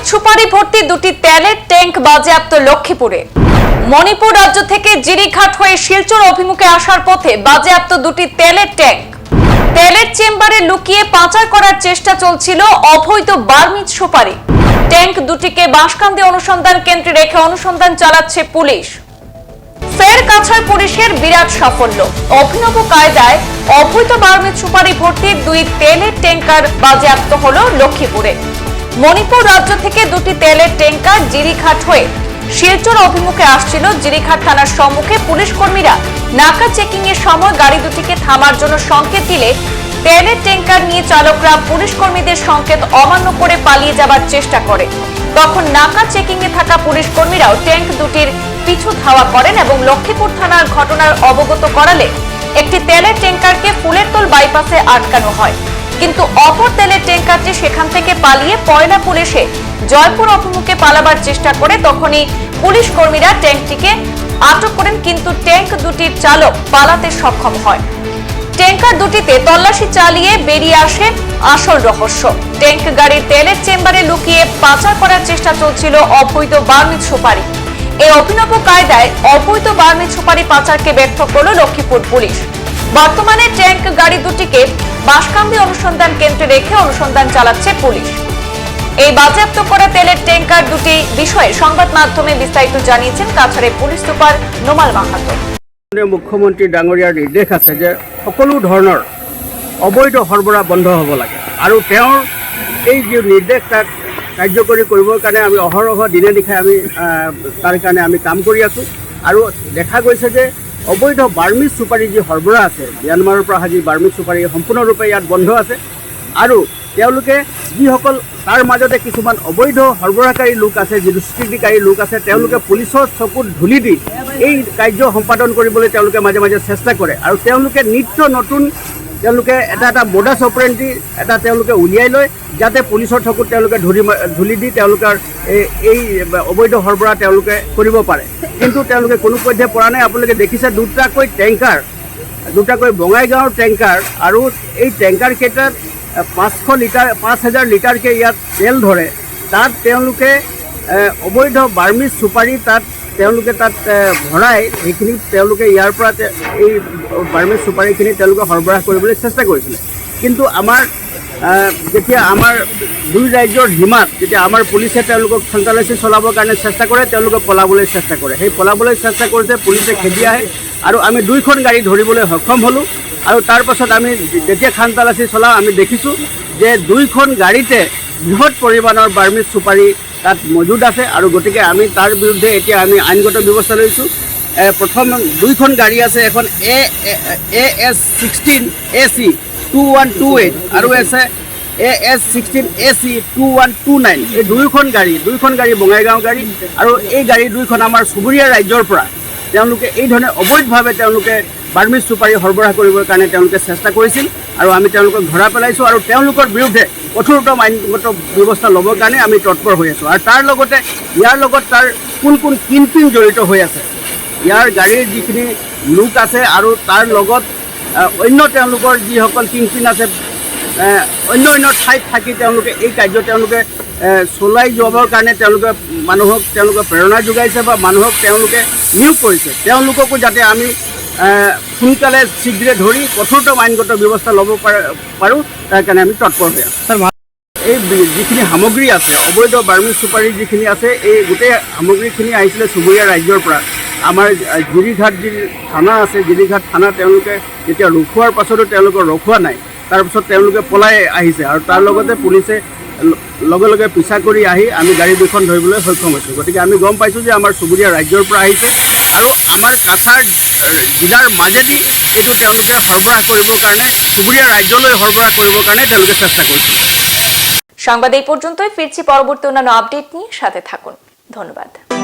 Burmese সুপারি ভর্তি দুটি তেলের ট্যাঙ্ক বাজেয়াপ্ত লক্ষ্মীপুরে। মণিপুর রাজ্য থেকে জিরিঘাট হয়ে শিলচর অভিমুখে আসার পথে বাজেয়াপ্ত দুটি তেলের ট্যাঙ্ক। তেলের চেম্বারে লুকিয়ে পাচার করার চেষ্টা চলছিল অবৈধ বার্মিজ সুপারি। ট্যাঙ্ক দুটিকে বাঁশকান্দি অনুসন্ধান কেন্দ্রে রেখে অনুসন্ধান চালাচ্ছে পুলিশ। ফের কাছাড় পুলিশের বিরাট সাফল্য। অভিনব কায়দায় অবৈধ বার্মিজ সুপারি ভর্তির দুই তেলের ট্যাঙ্কার বাজেয়াপ্ত হল লক্ষ্মীপুরে। মণিপুর রাজ্য থেকে দুটি তেলের ট্যাঙ্কার জিরিঘাট হয়ে শিলচর অভিমুখে আসছিল। জিরিঘাট থানার সম্মুখে পুলিশ কর্মীরা নাকা চেকিং এর সময় গাড়ি দুটিকে থামার জন্য সংকেত দিলে তেলের ট্যাঙ্কার নিয়ে চালকরা পুলিশ কর্মীদের সংকেত অমান্য করে পালিয়ে যাবার চেষ্টা করে। তখন নাকা চেকিং এ থাকা পুলিশ কর্মীরাও ট্যাঙ্ক দুটির পিছু ধাওয়া করেন এবং লক্ষ্মীপুর থানার ঘটনার অবগত করালে একটি তেলের ট্যাঙ্কারকে ফুলেরতল বাইপাসে আটকানো হয়। কিন্তু অপর তেলের ট্যাঙ্কারটি সেখান থেকে পালিয়ে পয়লা পুলিশে জয়পুর অভিমুখে পালাবার চেষ্টা করে তখনই পুলিশ কর্মীরা ট্যাঙ্কটিকে আটক করেন, কিন্তু ট্যাঙ্ক দুটির চালক পালাতে সক্ষম হয় ট্যাঙ্কার দুটিতে তল্লাশি চালিয়ে বেরিয়ে আসে আসল রহস্য। ট্যাঙ্ক গাড়ির তেলের চেম্বারে লুকিয়ে পাচার করার চেষ্টা চলছিল অবৈধ বার্মিজ সুপারি। এই অভিনব কায়দায় অবৈধ বার্মিজ সুপারি পাচারকে ব্যর্থ করল লক্ষ্মীপুর পুলিশ। বর্তমানে ট্যাঙ্ক গাড়ি দুটিকে বাঁশকান্দি অনুসন্ধান কেন্দ্রে রেখে অনুসন্ধান চালাচ্ছে পুলিশ। এই বাজেয়াপ্ত করা তেলের ট্যাঙ্কার দুটি বিষয়ে সংবাদ মাধ্যমে বিস্তারিত জানিয়েছেন কাছাড়ের পুলিশ সুপার নোমাল মাহাতো। মাননীয় মুখ্যমন্ত্ৰী ডাঙৰীয়াৰ নিৰ্দেশ আছে যে সকলো ধৰণৰ অবৈধ সৰবৰাহ বন্ধ হ'ব লাগে। আৰু তেওঁৰ এই যি নিৰ্দেশ তাক কাৰ্যকৰী কৰিবৰ কাৰণে আমি অহৰহ দিনে নিশাই আমি তাৰ কাৰণে আমি কাম কৰি আছোঁ। আৰু দেখা গৈছে যে অবৈধ বাৰ্মিজ চুপাৰী যি সৰবৰাহ আছে, ম্যানমাৰৰ পৰা অহা যি বাৰ্মিজ চুপাৰী সম্পূৰ্ণৰূপে ইয়াত বন্ধ আছে। আৰু তেওঁলোকে যিসকল, তাৰ মাজতে কিছুমান অবৈধ সৰবৰাহকাৰী লোক আছে, যি দুষ্কৃতিকাৰী লোক আছে, তেওঁলোকে পুলিচৰ চকুত ধূলি দি এই কাৰ্য সম্পাদন কৰিবলৈ তেওঁলোকে মাজে মাজে চেষ্টা কৰে। আৰু তেওঁলোকে নিত্য নতুন তেওঁলোকে এটা এটা মোডাছ অপাৰেণ্টি এটা তেওঁলোকে উলিয়াই লয় যাতে পুলিচৰ চকুত তেওঁলোকে ধূলি ধূলি দি তেওঁলোকৰ এই এই অবৈধ সৰবৰাহ তেওঁলোকে কৰিব পাৰে। কিন্তু তেওঁলোকে কোনো পধ্যে পৰা নাই। আপোনালোকে দেখিছে দুটাকৈ টেংকাৰ দুটাকৈ বঙাইগাঁৱৰ টেংকাৰ আৰু এই টেংকাৰ কেইটাত এ, পাঁচশো লিটাৰ পাঁচ হাজাৰ লিটাৰকৈ ইয়াত তেল ধৰে। তাত তেওঁলোকে অবৈধ বাৰ্মিজ চুপাৰী তাত তেওঁলোকে তাত ভৰাই সেইখিনি তেওঁলোকে ইয়াৰ পৰা এই বাৰ্মিজ চুপাৰীখিনি তেওঁলোকে সৰবৰাহ কৰিবলৈ চেষ্টা কৰিছিলে। কিন্তু আমাৰ যেতিয়া আমাৰ দুই ৰাজ্যৰ সীমাত, যেতিয়া আমাৰ পুলিচে তেওঁলোকক সন্ত্ৰাসী চলাবৰ কাৰণে চেষ্টা কৰে, তেওঁলোকে পলাবলৈ চেষ্টা কৰে। সেই পলাবলৈ চেষ্টা কৰোঁতে পুলিচে খেদি আহে আৰু আমি দুইখন গাড়ী ধৰিবলৈ সক্ষম হ'লোঁ আৰু তাৰ পাছত আমি যেতিয়া খানতালাচী চলাওঁ, আমি দেখিছোঁ যে দুইখন গাড়ীতে বৃহৎ পৰিমাণৰ বাৰ্মিজ চুপাৰী তাত মজুদ আছে আৰু গতিকে আমি তাৰ বিৰুদ্ধে এতিয়া আমি আইনগত ব্যৱস্থা লৈছোঁ। প্ৰথম দুইখন গাড়ী আছে, এখন এ A S sixteen A C two one two eight আৰু আছে A S sixteen A C two one two nine. এই দুয়োখন গাড়ী দুয়োখন গাড়ী বঙাইগাঁও গাড়ী আৰু এই গাড়ী দুইখন আমাৰ চুবুৰীয়া ৰাজ্যৰ পৰা। তেওঁলোকে এই ধৰণে অবৈধভাৱে তেওঁলোকে বাৰ্মিজ চুপাৰী সৰবৰাহ কৰিবৰ কাৰণে তেওঁলোকে চেষ্টা কৰিছিল আৰু আমি তেওঁলোকক ধৰা পেলাইছোঁ আৰু তেওঁলোকৰ বিৰুদ্ধে কঠোৰতম আইনগত ব্যৱস্থা ল'বৰ কাৰণে আমি তৎপৰ হৈ আছোঁ। আৰু তাৰ লগতে ইয়াৰ লগত তাৰ কোন কোন কিনপিন জড়িত হৈ আছে। ইয়াৰ গাড়ীৰ যিখিনি লোক আছে আৰু তাৰ লগত অন্য তেওঁলোকৰ যিসকল কিংপিন আছে অন্য অন্য ঠাইত থাকি তেওঁলোকে এই কাৰ্য তেওঁলোকে চলাই যাবৰ কাৰণে তেওঁলোকে মানুহক তেওঁলোকে প্ৰেৰণা যোগাইছে বা মানুহক তেওঁলোকে নিয়োগ কৰিছে। তেওঁলোককো যাতে আমি সোনকালে শীঘ্ৰে ধৰি কঠোৰতম আইনগত ব্যৱস্থা ল'ব পাৰ- তাৰ কাৰণে আমি তৎপৰ হৈ আছোঁ। এই যিখিনি সামগ্ৰী আছে অবৈধ বাৰ্মিজ চুপাৰী যিখিনি আছে এই গোটেই সামগ্ৰীখিনি আহিছিলে চুবুৰীয়া ৰাজ্যৰ পৰা। আমাৰ আহ, যি থানা আছে গিৰিঘাট থানা তেওঁলোকে যেতিয়া ৰখোৱাৰ পাছতো তেওঁলোকক ৰখোৱা নাই তাৰপিছত তেওঁলোকে পলাই আহিছে আৰু তাৰ লগতে পুলিচে লগে লগে পিছা কৰি আহি আমি গাড়ী দুখন ধৰিবলৈ সক্ষম হৈছোঁ। গতিকে আমি গম পাইছোঁ যে আমাৰ চুবুৰীয়া ৰাজ্যৰ পৰা আহিছে। আৰু আমাৰ কাছাৰ জিলাৰ মাজেদি এইটো তেওঁলোকে সৰবৰাহ কৰিবৰ কাৰণে, চুবুৰীয়া ৰাজ্যলৈ সৰবৰাহ কৰিবৰ কাৰণে তেওঁলোকে চেষ্টা কৰিছে। সাংবাদিক এই পর্যন্তই ফিরছি পরবর্তী অন্যান্য আপডেট নিয়ে সাথে থাকুন। ধন্যবাদ।